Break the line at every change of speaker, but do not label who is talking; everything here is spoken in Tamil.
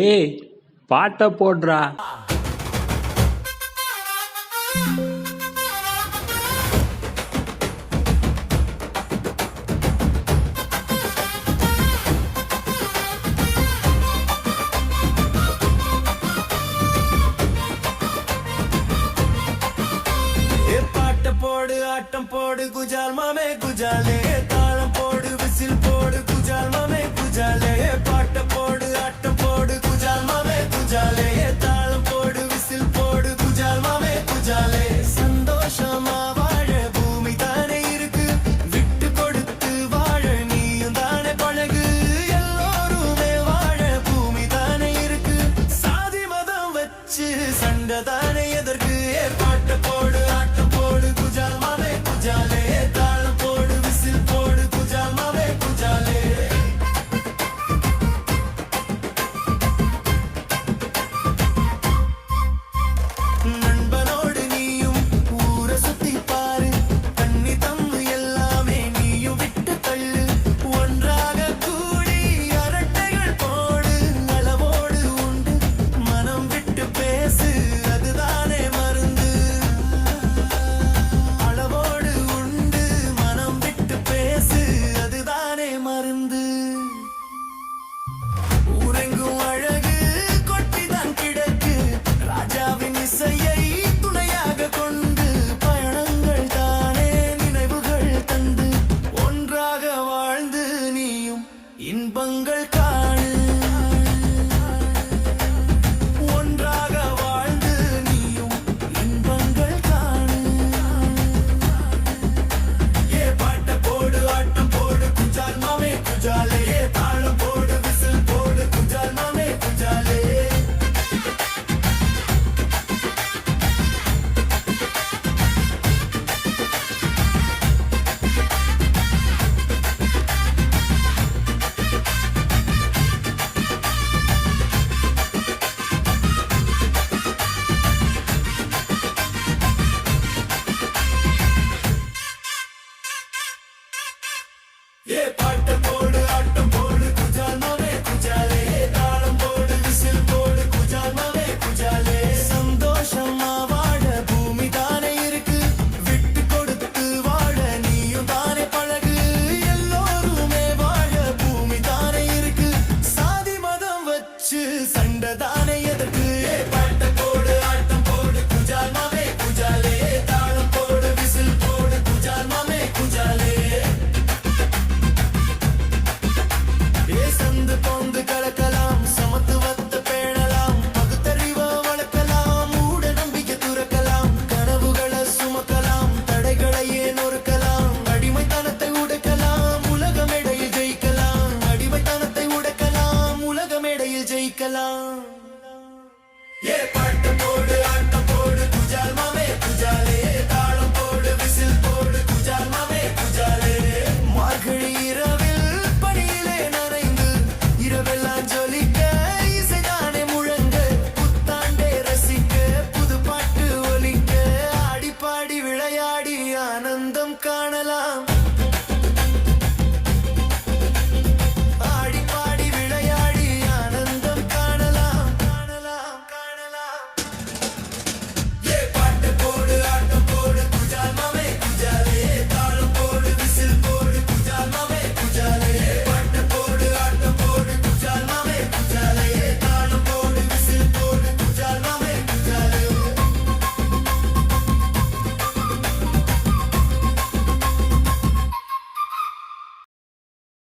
ஏய் பாட்டை போடுறா.
போடு ஆட்டம் போடு குஜால் மாமே குஜாலே. தாளம் போடு விசில் போடு குஜால் மாமே குஜாலே. சண்டதானே எதற்கு? சார்ந்து உறங்கும் அழகு கொட்டிதான் கிடக்கு. ராஜாவின் இசையை துணையாக கொண்டு பயணங்கள் தானே நினைவுகள் தந்து ஒன்றாக வாழ்ந்து நீயும் இன்பங்கள் பேச்சு சண்டைதானே எதற்கு